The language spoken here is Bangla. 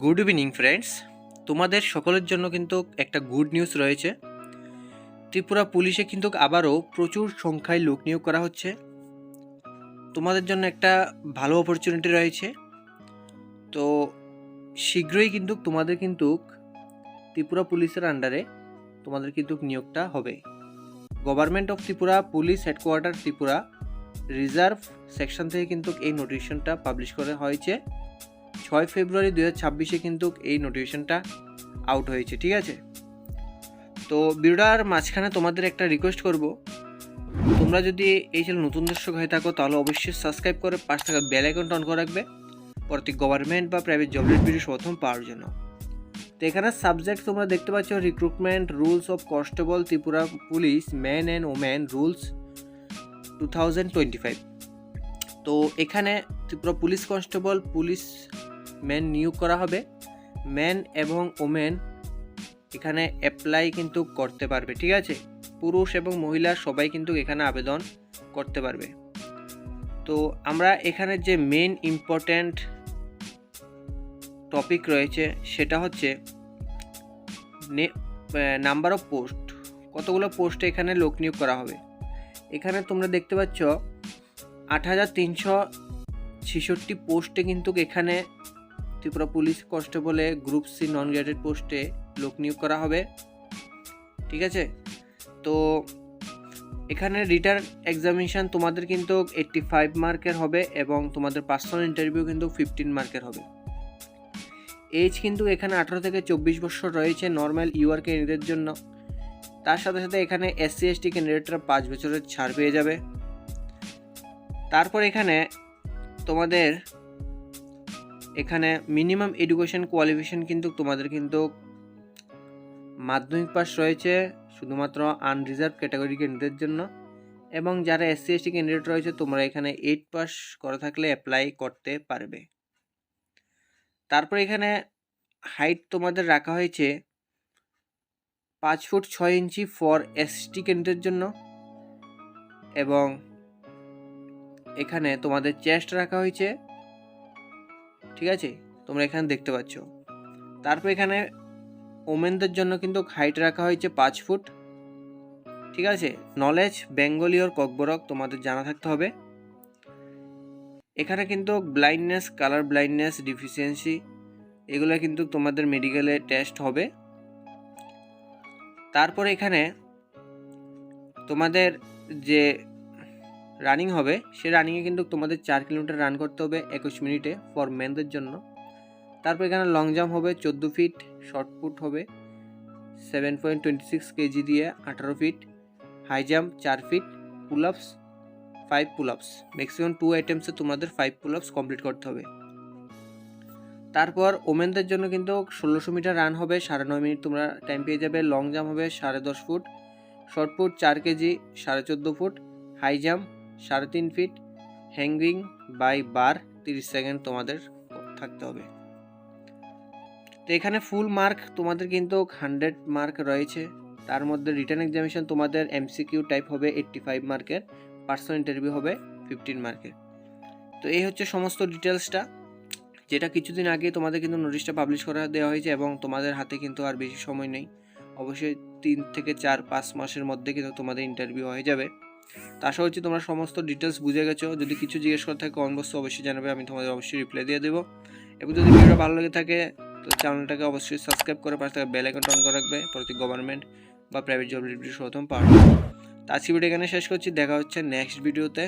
গুড ইভিনিং ফ্রেন্ডস তোমাদের সকলের জন্য কিন্তু একটা গুড নিউজ রয়েছে। ত্রিপুরা পুলিশে কিন্তু আবারও প্রচুর সংখ্যায় লোক নিয়োগ করা হচ্ছে। তোমাদের জন্য একটা ভালো অপরচুনিটি রয়েছে। তো শীঘ্রই কিন্তু তোমাদের কিন্তু ত্রিপুরা পুলিশের আন্ডারে তোমাদের কিন্তু নিয়োগটা হবে। Government of Tripura police headquarter Tripura reserve section থেকে কিন্তু এই নোটিফিকেশনটা পাবলিশ করা হয়েছে। ছয় ফেব্রুয়ারি দু ছাব্বিশে কিন্তু এই নোটিফিকেশনটা আউট হয়েছে, ঠিক আছে? তো ভিডিওটার মাঝখানে তোমাদের একটা রিকোয়েস্ট করব। তোমরা যদি এই চ্যানেল নতুন দর্শক হয়ে থাকো, তাহলে অবশ্যই সাবস্ক্রাইব করে পাশ থাকা বেল আইকনটা অন করে রাখবে। প্রতি গভর্নমেন্ট বা প্রাইভেট জবের ভিডিও প্রথম পাওয়ার জন্য। তো এখানে সাবজেক্ট তোমরা দেখতে পাচ্ছ recruitment rules of constable Tripura police man and woman rules two thousand twenty five তো এখানে Tripura police constable police man নিয়োগ করা হবে। ম্যান এবং ওমেন এখানে অ্যাপ্লাই কিন্তু করতে পারবে, ঠিক আছে? পুরুষ এবং মহিলা সবাই কিন্তু এখানে আবেদন করতে পারবে। তো আমরা এখানে যে মেন ইম্পর্ট্যান্ট টপিক রয়েছে, সেটা হচ্ছে নাম্বার অফ পোস্ট কতগুলো পোস্টে এখানে লোক নিয়োগ করা হবে? এখানে তোমরা দেখতে পাচ্ছ, আট হাজার তিনশো ছেষট্টি পোস্টে কিন্তু এখানে ত্রিপুরা পুলিশ কনস্টেবলে গ্রুপ সি নন গ্রেডেড পোস্টে লোক নিয়োগ করা হবে। ঠিক আছে? তো এখানে রিটার্ন এক্সামিনেশান তোমাদের কিন্তু এইট্টি ফাইভ মার্কের হবে এবং তোমাদের পার্সোনাল ইন্টারভিউ কিন্তু ফিফটিন মার্কের হবে। এজ কিন্তু এখানে আঠারো থেকে চব্বিশ বছর রয়েছে নর্মাল ইউআর ক্যান্ডিডেটের জন্য। তার সাথে সাথে এখানে এসসি এসটি ক্যান্ডিডেটরা পাঁচ বছরের ছাড় পেয়ে যাবে। তারপর এখানে তোমাদের এখানে মিনিমাম এডুকেশন কোয়ালিফিকেশন কিন্তু তোমাদের কিন্তু মাধ্যমিক পাস রয়েছে, শুধুমাত্র আনরিজার্ভ ক্যাটাগরি ক্যান্ডিডেটের জন্য। এবং যারা এসসি এসটি ক্যান্ডিডেট রয়েছে, তোমরা এখানে এইট পাস করা থাকলে অ্যাপ্লাই করতে পারবে। তারপর এখানে হাইট তোমাদের রাখা হয়েছে পাঁচ ফুট ছয় ইঞ্চি ফর এসটি ক্যান্ডিডেটের জন্য। এবং এখানে তোমাদের চেস্ট রাখা হয়েছে ঠিক আছে? তোমরা এখানে দেখতে পাচ্ছ। তারপর এখানে ওমেনদের জন্য কিন্তু হাইট রাখা হয়েছে পাঁচ ফুট। ঠিক আছে? নলেজ বেঙ্গলি ওর ককবরক তোমাদের জানা থাকতে হবে। এখানে কিন্তু ব্লাইন্ডনেস কালার ব্লাইন্ডনেস ডিফিসিয়েন্সি এগুলো কিন্তু তোমাদের মেডিকেলে টেস্ট হবে। তারপর এখানে তোমাদের যে রানিং হবে। সে রানিংয়ে কিন্তু তোমাদের চার কিলোমিটার রান করতে হবে একুশ মিনিটে ফর মেনদের জন্য। তারপর এখানে লং জাম্প হবে চোদ্দ ফিট শর্ট পুট হবে seven point twenty six KG দিয়ে আঠারো ফিট হাই জাম্প চার feet pull ups five pull ups maximum two আইটেমসে তোমাদের ফাইভ পুল আপস কমপ্লিট করতে হবে। তারপর ওমেনদের জন্য কিন্তু ষোলোশো মিটার রান হবে, সাড়ে নয় মিনিট তোমরা টাইম পেয়ে যাবে। লং জাম্প হবে সাড়ে দশ ফুট শর্ট পুট চার কেজি সাড়ে চোদ্দ ফুট হাই জাম্প সাড়ে তিন ফিট হ্যাঙ্গিং বাই বার তিরিশ সেকেন্ড তোমাদের থাকতে হবে। তো এখানে ফুল মার্ক তোমাদের কিন্তু হান্ড্রেড মার্ক রয়েছে। তার মধ্যে রিটার্ন এক্সামিনেশন তোমাদের এমসিকিউ টাইপ হবে এইট্টি ফাইভ মার্কের পার্সোনাল ইন্টারভিউ হবে ফিফটিন মার্কের তো এই হচ্ছে সমস্ত ডিটেলসটা যেটা কিছুদিন আগে তোমাদের কিন্তু নোটিশটা পাবলিশ করা দেওয়া হয়েছে এবং তোমাদের হাতে কিন্তু আর বেশি সময় নেই। অবশ্যই তিন থেকে চার, পাঁচ মাসের মধ্যে কিন্তু তোমাদের ইন্টারভিউ হয়ে যাবে। তো আশা করছি তোমরা সমস্ত ডিটেলস বুঝে গেছো। যদি কিছু জিজ্ঞেস করে থাকে বক্সে অবশ্যই জানাবে, আমি তোমাদের অবশ্যই রিপ্লাই দিয়ে দেবো। এবং যদি ভিডিও ভালো লেগে থাকে, তো চ্যানেলটাকে অবশ্যই সাবস্ক্রাইব করে পাশে থেকে বেল আইকনটা অন করে রাখবে, প্রতি গভর্নমেন্ট বা প্রাইভেট জব রিভিউ প্রথম পাওয়ার তো আজকে ভিডিও এখানে শেষ করছি, দেখা হচ্ছে নেক্সট ভিডিওতে